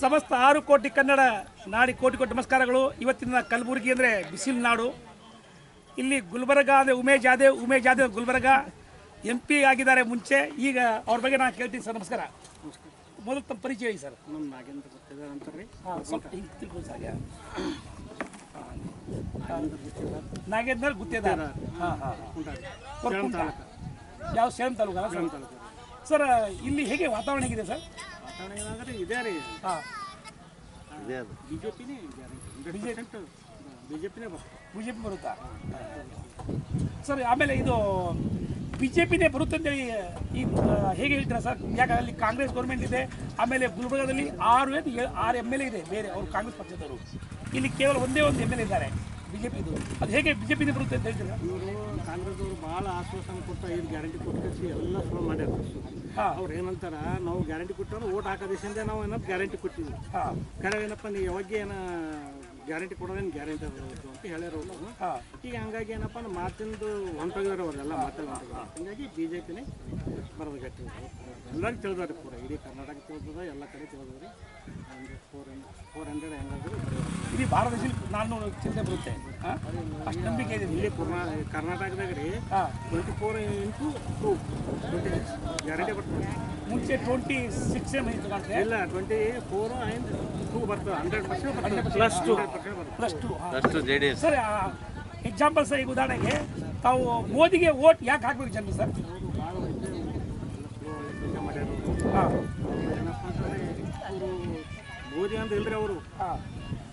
ಸಮಸ್ತ ಆರು ಕೋಟಿ ಕನ್ನಡ ನಾಡಿ ಕೋಟಿ ಕೋಟಿ ನಮಸ್ಕಾರಗಳು. ಇವತ್ತಿನ ಕಲಬುರಗಿ ಅಂದರೆ ಬಿಸಿಲು ನಾಡು. ಇಲ್ಲಿ ಗುಲ್ಬರ್ಗ ಅಂದರೆ ಉಮೇಶ್ ಜಾದೇವ್ ಉಮೇಶ್ ಜಾದೇವ್ ಗುಲ್ಬರ್ಗ. ಎಂ ಪಿ ಆಗಿದ್ದಾರೆ ಮುಂಚೆ. ಈಗ ಅವ್ರ ಬಗ್ಗೆ ನಾನು ಕೇಳ್ತೀನಿ ಸರ್ ನಮಸ್ಕಾರ. ಮೊದಲು ತಮ್ಮ ಪರಿಚಯ ಹೇಳಿ ಸರ್. ನಮ್ಮ ನಾಗೇಂದ್ರ ಗುತ್ತೇದಾರ ಅಂತಾರೆ ಹಾಂ ಸ್ವಲ್ಪ ಹಿಂಗೆ ತಿಳ್ಕೊಂಡು ಸರ್ ನಾಗೇಂದ್ರ ಗುತ್ತೇದಾರ್ ಹಾಂ ಯಾವ ಸೇಮ್ ಅಲ್ಲ ತಾಲೂಕು. ಸರ್ ಇಲ್ಲಿ ಹೇಗೆ ವಾತಾವರಣ ಹೇಗಿದೆ ಸರ್? ವಾತಾವರಣ ಏನಾದ್ರೆ ಇದೇ ರೀ. ಹಾಂ. ಬಿ ಜೆ ಪಿನೇ ಬಿ ಜೆ ಪಿನೇ ಬರ್ತದೆ ಬಿ ಜೆ ಪಿ ಬರುತ್ತಾ? ಸರ್ ಆಮೇಲೆ ಇದು ಬಿ ಜೆ ಪಿನೇ ಬರುತ್ತೆ ಅಂತೇಳಿ ಈ ಹೇಗೆ ಹೇಳ್ತೀರಾ ಸರ್? ಯಾಕಂದ್ರೆ ಅಲ್ಲಿ ಕಾಂಗ್ರೆಸ್ ಗೌರ್ಮೆಂಟ್ ಇದೆ ಆಮೇಲೆ ಗುಲ್ಬರ್ಗದಲ್ಲಿ ಆರು ಆರು ಎಂ ಎಲ್ ಎ ಇದೆ ಬೇರೆ ಅವರು ಕಾಂಗ್ರೆಸ್ ಪಕ್ಷದವರು. ಇಲ್ಲಿ ಕೇವಲ ಒಂದೇ ಒಂದು ಎಂ ಎಲ್ ಎ ಇದ್ದಾರೆ. ಬಿ ಜೆ ಪಿದು ಅದು ಹೇಗೆ ಬಿ ಜೆ ಪಿನೇ ಬರುತ್ತೆ ಅಂತ ಹೇಳ್ತೀರಾ? ಇವರು ಕಾಂಗ್ರೆಸ್ದವರು ಭಾಳ ಆಶ್ವಾಸನೆ ಕೊಟ್ಟು ಐದು ಗ್ಯಾರಂಟಿ ಕೊಟ್ಟು ಕಳಿಸಿ ಎಲ್ಲ ಸುಳ್ಳು ಮಾಡ್ಯಾರ ಹಾಂ. ಅವ್ರು ಏನಂತಾರ ನಾವು ಗ್ಯಾರಂಟಿ ಕೊಟ್ಟವ್ರು ಓಟ್ ಹಾಕೋ ದೇಶದಿಂದ ನಾವು ಏನಪ್ಪ ಗ್ಯಾರಂಟಿ ಕೊಟ್ಟಿದ್ವಿ ಕರೆ ಏನಪ್ಪ ನೀವು ಯಾವಾಗ ಏನ ಗ್ಯಾರಂಟಿ ಕೊಡೋದೇನು ಗ್ಯಾರಂಟಿ ಅದ ಅಂತ ಹೇಳ್ಯಾರ ಅವ್ರು. ಈಗ ಹಂಗಾಗಿ ಏನಪ್ಪ ಅಂದ್ರೆ ಮಾತಿಂದು ಹೊಂಟೋಗಿದಾರೆ ಅವರೆಲ್ಲ ಮಾತಲ್ಲ ಹಂಗಾಗಿ ಬಿ ಜೆ ಪಿನೇ ಬರೋದು ಗಟ್ಟಿ ಎಲ್ಲರಿಗೂ ತಿಳಿದಾರೆ ಪೂರ ಇಡೀ ಕರ್ನಾಟಕ ತಿಳಿದದ ಎಲ್ಲ ಕಡೆ ತಿಳಿದ್ರಿ ಫೋರ್ ಫೋರ್ ಹಂಡ್ರೆಡ್ ಹೆಂಗಾದ್ರು ಇಡೀ ಭಾರತ ದೇಶದಲ್ಲಿ ನಾನ್ನೂರು ಚಿಂತೆ ಬರುತ್ತೆ. ನಂಬಿಕೆ ಇದೆ ಇಲ್ಲಿ ಕರ್ನಾಟಕದಾಗ ರೀ twenty four into two twenty guarantee ಬರ್ತದೆ ಮುಂಚೆ ಟ್ವೆಂಟಿ ಸಿಕ್ಸ್ ಇಲ್ಲ twenty four and plus two percent ಬರ್ತದೆ. ಪ್ಲಸ್ ಟು ಅಷ್ಟು ಜೆ ಸರ್ ಎಕ್ಸಾಂಪಲ್ ಸರ್ ಈಗ ಉದಾಹರಣೆಗೆ ತಾವು ಮೋದಿಗೆ ಓಟ್ ಯಾಕೆ ಹಾಕ್ಬೇಕು ಜನರು ಸರ್? ಹಾಂ. ಏನಪ್ಪ ಅಂತಂದ್ರೆ ಅವರು ಮೋದಿ ಅಂತ ಇಲ್ರಿ ಅವರು?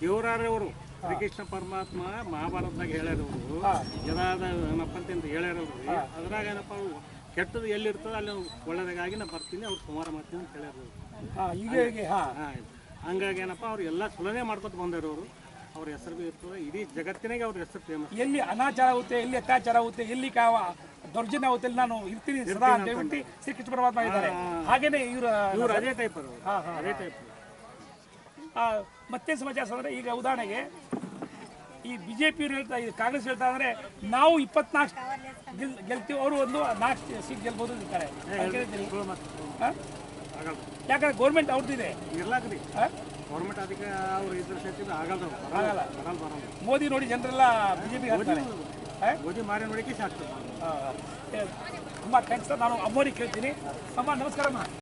ದೇವರಾರೇ ಅವರು. ಶ್ರೀಕೃಷ್ಣ ಪರಮಾತ್ಮ ಮಹಾಭಾರತದಾಗ ಹೇಳ್ಯಾರ ಅವರು ಹಾಂ. ಯದಾದ ಏನಪ್ಪ ಅಂತ ಹೇಳ್ಯಾರ ಅವ್ರು ಅದ್ರಾಗ ಏನಪ್ಪ ಅವರು? ಕೆಟ್ಟದ್ದು ಎಲ್ಲಿರ್ತದೆ ಅಲ್ಲಿ ಒಳ್ಳೇದಾಗಿ ನಾ ಬರ್ತೀನಿ ಅವ್ರು ಕುಮಾರ ಮಾಡ್ತೀನಿ ಅಂತ ಹೇಳ್ಯಾರ ಹಾಂ ಈಗ ಹೇಗೆ? ಹಾಂ. ಹಾಂ ಹಂಗಾಗಿ ಏನಪ್ಪ ಅವ್ರು ಎಲ್ಲ ಸುಲನೆ ಮಾಡ್ಕೊತ ಬಂದರು ಅವರು ಅವ್ರ ಹೆಸರು ಇರ್ತದೆ ಇಡೀ ಜಗತ್ತಿನಾಗೆ ಅವ್ರ ಹೆಸರು ಫೇಮಸ್ ಎಲ್ಲಿ ಅನಾಚಾರ ಆಗುತ್ತೆ ಎಲ್ಲಿ ಅತ್ಯಾಚಾರ ಆಗುತ್ತೆ ಎಲ್ಲಿ ಕಾವ ದೌರ್ಜನ್ಯ ಆಗುತ್ತೆ ನಾನು ಇರ್ತೀನಿ ಸದಾ ಅಂತ ಹೇಳ್ಬಿಟ್ಟು ಶ್ರೀಕೃಷ್ಣ ಪರಮಾತ್ಮ ಇದ್ದಾರೆ ಹಾಗೇನೆ ಇವರು ಇವ್ರು ಅದೇ ಟೈಪ್ ಅವರು. ಹಾಂ ಹಾಂ ಅದೇ ಟೈಪ್ ಆ, ಮತ್ತೆ ಸಮಾಚಾರ ಅಂದ್ರೆ ಈಗ ಉದಾಹರಣೆಗೆ ಈ ಬಿ ಜೆ ಪಿಯವ್ರು ಹೇಳ್ತಾ ಈ ಕಾಂಗ್ರೆಸ್ ಹೇಳ್ತಾ ಅಂದರೆ ನಾವು ಇಪ್ಪತ್ನಾಲ್ಕು ಗೆಲ್ ಗೆಲ್ತೀವಿ ಅವರು ಒಂದು ನಾಲ್ಕು ಸೀಟ್ ಗೆಲ್ಬೋದು ಅಂತಾರೆ ಯಾಕಂದ್ರೆ ಗೌರ್ಮೆಂಟ್ ಅವ್ರದ್ದಿದೆ ಇರ್ಲಾಕ್ರಿ? ಗೌರ್ಮೆಂಟ್ ಅದಕ್ಕೆ ಅವ್ರು ಇದ್ರ ಸಚಿವ ಆಗಲ್ಲ. ಆಗಲ್ಲ. ಬರಲ್ಲ ಬರಲ್ಲ. ಮೋದಿ ನೋಡಿ ಜನರೆಲ್ಲ ಬಿಜೆಪಿ ಮೋದಿ ಮಾರಿ ನೋಡಿಕೆ ಹಾ ತುಂಬ ಥ್ಯಾಂಕ್ಸ್ ನಾನು ಅಮ್ಮೋರಿಗೆ ಕೇಳ್ತೀನಿ. ಅಮ್ಮ ನಮಸ್ಕಾರಮ್ಮ